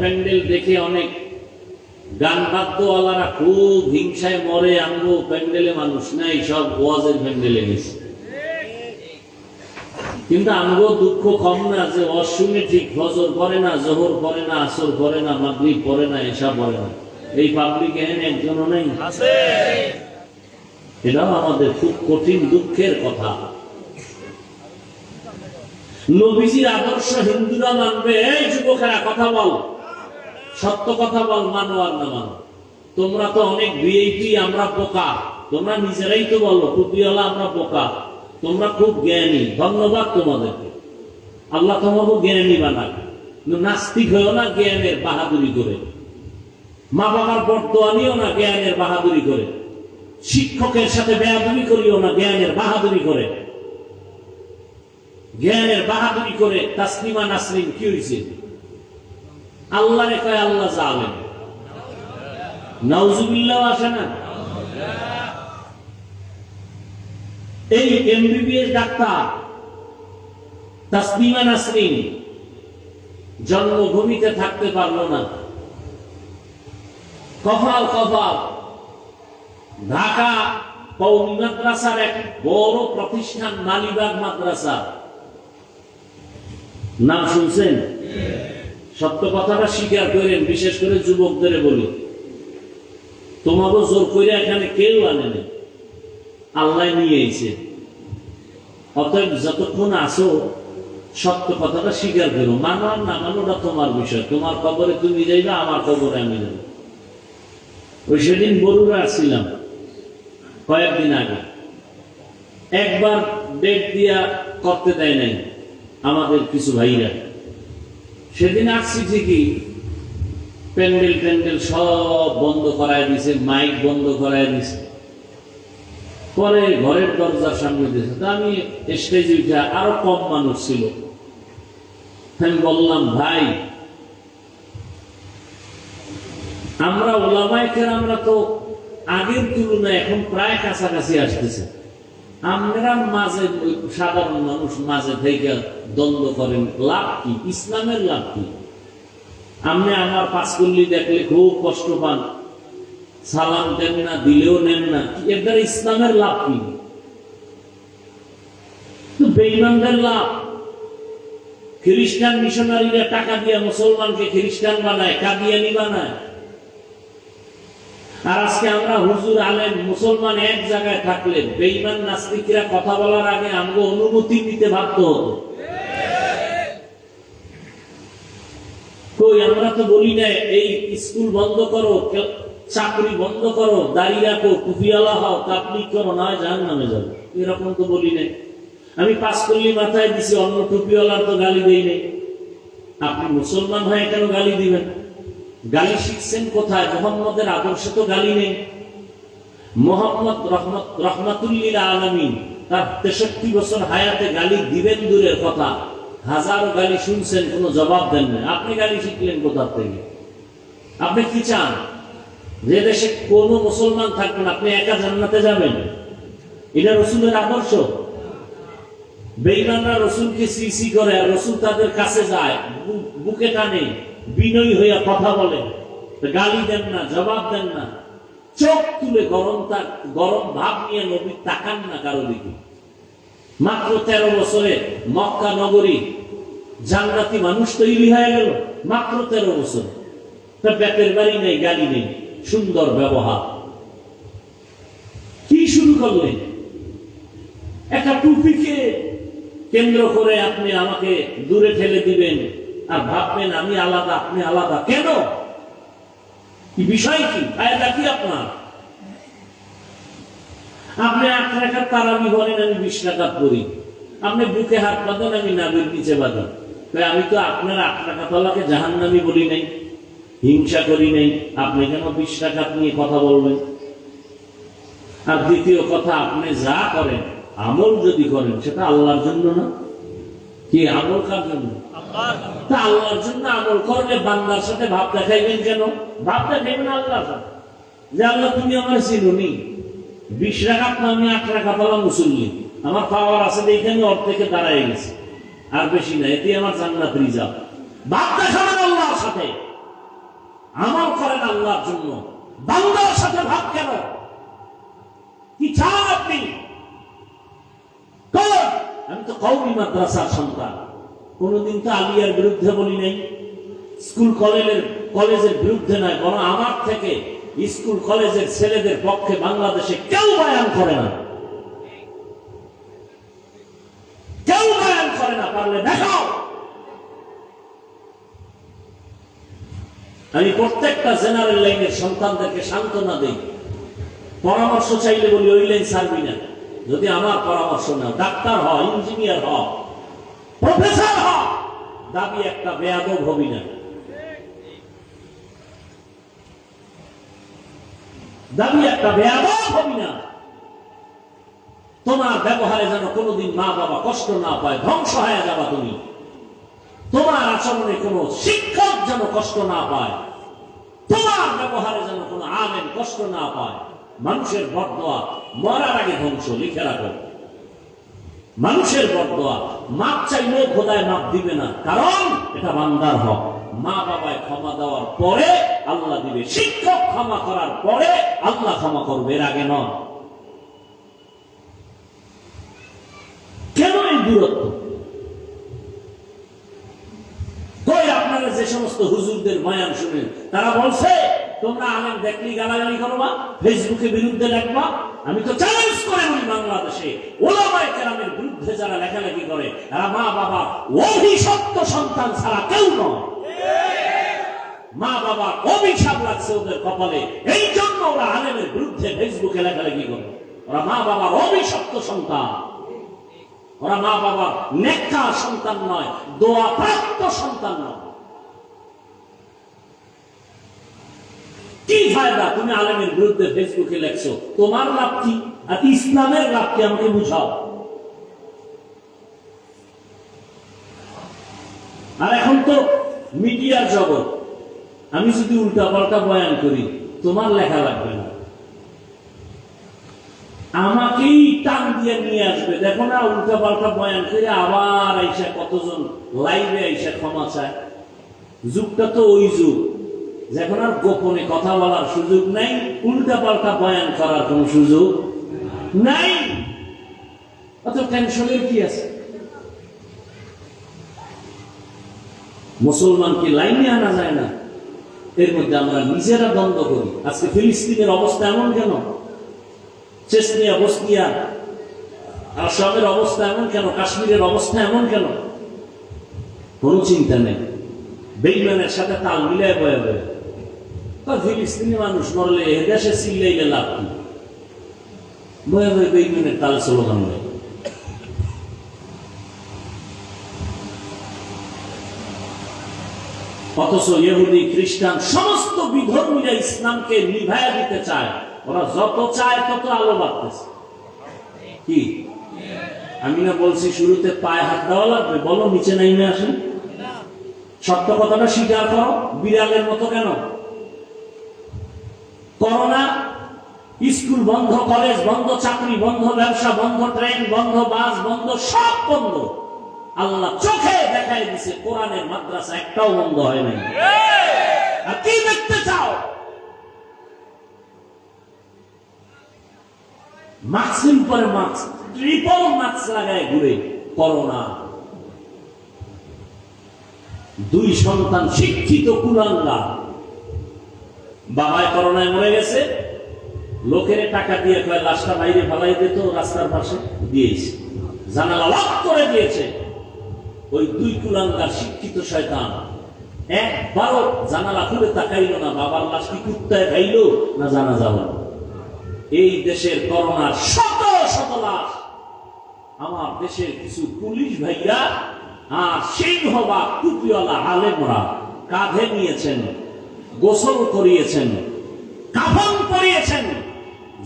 প্যান্ডেল দেখে অনেক গান বাদ্যওয়ালারা খুব হিংসায় মরে আনব প্যান্ডেলে মানুষ নাই, সব ওয়াজের প্যান্ডেলে গেছে। কিন্তু আমগো দুঃখ কম না যে অশুনে ঠিক ফজর করে না, জোহর করে না, আসর করে না, মাগরিব পড়ে না এসা পড়ে না। এই পাবলিক এহেন একজনও নেই। এটাও আমাদের খুব কঠিন দুঃখের কথা। নবীজির আদর্শ হিন্দুরা মানবে, এই যুবকেরা, কথা বল। সত্য কথা বল মানো আর না মানো। তোমরা তো অনেক ভিআইপি আমরা বোকা। তোমরা নিজেরাই তো বলো, টুপিওয়ালা আমরা বোকা। তোমরা খুব জ্ঞানী, ধন্যবাদ তোমাদেরকে। আল্লাহ তোমাকে জ্ঞানী বানাক নাস্তিক হয়েও না জ্ঞানের বাহাদুরি করে। মা বাবার বর্তোয়া নিও না জ্ঞানের বাহাদুরি করে। শিক্ষকের সাথে বেয়াদুরি করিও না জ্ঞানের বাহাদুরি করে। জ্ঞানের বাহাদুরি করে তাসলিমা নাসরিন কি হয়েছে আল্লাহ কয় আল্লাহ জালেন নাউজুবিল্লাহ আসে না? এই এমবিবিএস ডাক্তার তাসলিমা নাসরিন জন্মভূমিতে থাকতে পারল না। কপাল কপাল। ঢাকা কৌমি মাদ্রাসার এক বড় প্রতিষ্ঠান, মালিবাগ মাদ্রাসা। নাম শুনছেন? সত্য কথাটা স্বীকার করেন, বিশেষ করে যুবকদের বলি। তোমাকে জোর করে এখানে কেউ আনেনি আল্লাহ নিয়ে অতএব যতক্ষণ আসো সত্য কথাটা স্বীকার করো। মানো আর না, মানোটা তোমার বিষয়। তোমার কবরে তুমি যাইবে, আমার কবরে আমি যাব ওই সেদিন বরুরা আসছিলাম কয়েকদিন আগে। একবার ডেট দিয়া করতে দেয় নাই আমাদের কিছু ভাইরা। সেদিন আসছি ঠিকই। প্যান্ডেল ট্যান্ডেল সব বন্ধ করায় দিছে, মাইক বন্ধ করায় দিছে। পরে ঘরের দরজার সামনে দিয়েছে। তা আমি স্টেজে উঠে আরও কম মানুষ ছিল। আমি বললাম, ভাই, আমরা ওলামাইকের আমরা তো আগের তুলনায় এখন প্রায় কাছাকাছি আসতেছে। আমরা মাঝে সাধারণ মানুষ মাঝে থেকে দ্বন্দ্ব করেন, লাভ কি? ইসলামের লাভ কি? আমার পাঁচকল্লি দেখলে খুব কষ্ট পান। সালাম দেন না, দিলেও নেন না। এর ইসলামের লাভ কি? বেইমানদের লাভ। খ্রিস্টান মিশনারিরা টাকা দিয়ে মুসলমানকে খ্রিস্টান বানায়, কাদিয়ানি বানায়। আর আজকে আমরা হুজুর আলেম, মুসলমান এক জায়গায় থাকলে বেইমান নাস্তিকরা কথা বলার আগে আমাকে অনুমতি নিতে বাধ্য হতো আমরা তো বলি না এই স্কুল বন্ধ করো চাকরি বন্ধ করো যাব এরকম তো বলি নাই। আমি পাস করলি মাথায় অন্য তো গালি দেই নাই। আপনি মুসলমান হয়ে কেন গালি দিবেন? গালি শিখছেন কোথায়? মোহাম্মদের আদর্শে তো গালি নেই। মোহাম্মদ রহমত রহমাতুল্লিল আলমিন, তার তেষট্টি বছর হায়াতে গালি দিবেন দূরের কথা। হাজারো গালি শুনছেন, কোনো জবাব দেন না আপনি গালি শিখলেন কোথা থেকে? আপনি কি চান? যে দেশে কোনো মুসলমান থাকবেন, আপনি একা জান্নাতে যাবেন? এটা রসুলের আদর্শ। বেইমানরা রসুলকে সিসি করে, আর রসুল তাদের কাছে যায় বুকে টানে। বিনয়ী হইয়া কথা বলে। গালি দেন না, জবাব দেন না। চোখ তুলে গরম তাক গরম ভাব নিয়ে নবী তাকান না কারও দিকে। মাত্র তেরো বছরে মক্কা নগরী জান্নাতি মানুষ তৈরি হয়ে গেল, মাত্র তেরো বছর। তার ব্যাপের বাড়ি নেই, গাড়ি নেই, সুন্দর ব্যবহার। কি শুরু করলেন? একটা টুপিকে কেন্দ্র করে আপনি আমাকে দূরে ঠেলে দিবেন। আর ভাববেন আমি আলাদা, আপনি আলাদা। কেন? কি বিষয় কি? ফায়দা কি আপনার? আপনি আট টাকার তারাবি বলেন আমি বিশ টাকা পড়ি আপনি বুকে হাত বাঁধেন, আমি নাবির নিচে বাঁধেন। তাই আমি তো আপনার আট টাকা তলাকে জাহান্নামি বলি নাই, হিংসা করি নাই। আপনি কেন বিশ টাকা নিয়ে কথা বলবেন? আর দ্বিতীয় কথা, আপনি যা করেন, আমল যদি করেন, সেটা আল্লাহর জন্য না? কি আমল কার জন্য? তা আল্লাহর জন্য আমল করলে বান্দার সাথে ভাব দেখাইবেন কেন? ভাব দেখাইবেন আল্লাহর সাথে। যে আল্লাহ, তুমি আমার চিনুনি। বিশ রাখাত না, আমি আট রাখা পালা মুসল্লি। আমার পাওয়ার আছে দেখে আমি অর্ধেকে দাঁড়ায় গেছি। আর বেশি না এতে আমার জান্নাত রিজার্ভ। ভাব দেখাবেন আল্লাহর সাথে। আমল করেন আল্লাহর জন্য। বাংলার সাথে ভাব কেন? কি চান আপনি? আমি তো কৌমি মাদ্রাসার সন্তান। কোনোদিন তো আলিয়ার বিরুদ্ধে বলি নাই। স্কুল কলেজের কলেজের বিরুদ্ধে নয়, বরং আমার থেকে স্কুল কলেজের ছেলেদের পক্ষে বাংলাদেশে কেউ বায়ান করে না। কেউ বায়ান করে না, পারলে আমি প্রত্যেকটা জেনারেল লাইনের সন্তানদেরকে সান্ত্বনা দেই। পরামর্শ চাইলে বলি, ওই লাইন ছাড়বি না। যদি আমার পরামর্শ নাও, ডাক্তার হ, ইঞ্জিনিয়ার হ দাবি একটা বেয়াদব হবি না। দাবি একটা বেয়াদব হবি না। তোমার ব্যবহারে যেন কোনোদিন মা বাবা কষ্ট না পায়, ধ্বংস হয়ে যাবা তুমি। তোমার আচরণে কোনো শিক্ষক যেন কষ্ট না পায়। তোমার ব্যবহারে যেন কোনো আমেন কষ্ট না পায়। মানুষের বরদোয়া মরার আগে ধ্বংস, লিখে রাখো। মানুষের বরদোয়া মাপ চাইলেও খোদায় মাপ দিবে না। কারণ এটা বান্দার হক। মা বাবায় ক্ষমা দেওয়ার পরে আল্লাহ দিবে। শিক্ষক ক্ষমা করার পরে আল্লাহ ক্ষমা করবে, এর আগে নয়। কেন এই দূরত্ব? কই আপনারা যে সমস্ত হুজুরদের বয়ান শুনেন, তারা বলছে, তোমরা আলেম দেখলি, গালাগালি করবা, ফেসবুকে বিরুদ্ধে লেখবা আমি তো চ্যালেঞ্জ করে বলি বাংলাদেশে ওলামায় কেরামের বিরুদ্ধে যারা লেখালেখি করে, তারা মা, বাবা অভিশপ্ত সন্তান ছাড়া কেউ নয়। মা, বাবা অভিশাপ লাগছে ওদের কপালে। এই জন্য ওরা আলেমের বিরুদ্ধে ফেসবুকে লেখালেখি করে। ওরা মা বাবার অভিশপ্ত সন্তান। ওরা মা, বাবা, নেকা সন্তান নয়, দোয়া প্রাপ্ত সন্তান নয়। কি ফায়দা? তুমি আলেমের বিরুদ্ধে ফেসবুকে লেখছো। তোমার লাভ কি? আর ইসলামের লাভ কি আমাকে বুঝাও। আর এখন তো মিডিয়ার জগৎ। আমি যদি উল্টা পাল্টা বয়ান করি। তোমার লেখা লাগবে না। আমাকেই টান দিয়ে নিয়ে আসবে। দেখো না উল্টা পাল্টা বয়ান করে আবার আইসা কতজন লাইভে আইসা ক্ষমা চায়। যুগটা তো ওই যুগ। যখন আর গোপনে কথা বলার সুযোগ নাই উল্টা পাল্টা বয়ান করার কোন সুযোগ নাই। অত টেনশনের কি আছে? মুসলমানকে লাইনে আনা যায় না? এর মধ্যে আমরা নিজেরা দ্বন্দ্ব করি। আজকে ফিলিস্তিনের অবস্থা এমন কেন? চেসনিয়া বসনিয়া, আসামের অবস্থা এমন কেন? কাশ্মীরের অবস্থা এমন কেন? কোন চিন্তা নেই। বেইমানের সাথে তাল মিলায় বয়ে বয়ে। ফিলিস্তিনি মানুষ মরলে দেশে চিল্লাইলে লাভ কি? তাল অথচ ইহুদি, খ্রিস্টান, সমস্ত বিধর্মীরা ইসলামকে নিভায়া দিতে চায়। ওরা যত চায় তত আলো বাড়তেছে। কি? আমি না বলছি, শুরুতে পায়ে হাত দেওয়া লাগবে, বলো, নিচে নাইমে আসেন। সত্য কথাটা স্বীকার করো, বিড়ালের মতো কেন? করোনা, স্কুল বন্ধ, কলেজ বন্ধ, চাকরি বন্ধ, ব্যবসা বন্ধ, ট্রেন বন্ধ, বাস বন্ধ, সব বন্ধ। আল্লাহ চোখে দেখাই দিছে, কোরআনের মাদ্রাসা একটাও বন্ধ হয় নাই। আর কি দেখতে চাও? মাস্কিন পরে মাস্ক ট্রিপল মাস্ক লাগায় ঘুরে, করোনা। দুই সন্তান শিক্ষিত কুলাঙ্গা বাবায় করোনায় মরে গেছে। লোকের টাকা দিয়ে কয় লাশটা বাইরে ফেলাই দিত রাস্তার পাশে। দিয়েছে। জানালা লক করে দিয়েছে। ওই দুই কুলাঙ্গার শিক্ষিত শয়তান একবারও জানালা খুলে তাকাইল না, বাবার লাশ কি কুত্তায় খাইল না জানা যাব এই দেশের করোনার শত শত লাশ। আমার দেশের কিছু পুলিশ ভাইরা আর সিংহ বা টুপিওয়ালা আলেমরা কাঁধে নিয়েছেন। গোসল করিয়েছেন, কাফন পরিয়েছেন,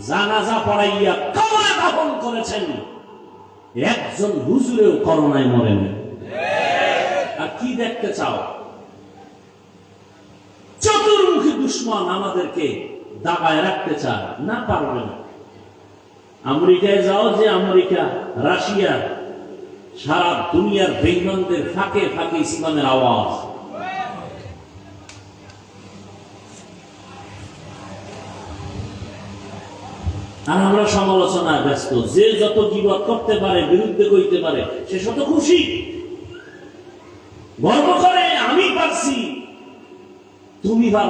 জানাজা পড়াইয়া কবরে দাফন করেছেন। একজন হুজুরেও করোনায় মরেন। আর কি দেখতে চাও? চতুর্মুখী দুশ্মন আমাদেরকে দাবায় রাখতে চায়, না পারবে না। আমেরিকায় যাও যে আমেরিকা, রাশিয়া, সারা দুনিয়ার বেইমানদের ফাঁকে ফাঁকে ইসলামের আওয়াজ। আর আমরা সমালোচনায় ব্যস্ত। যে যত জীবন করতে পারে, বিরুদ্ধে কইতে পারে, সে শত খুশি। গর্ব করে, আমি পারছি। তুমি না।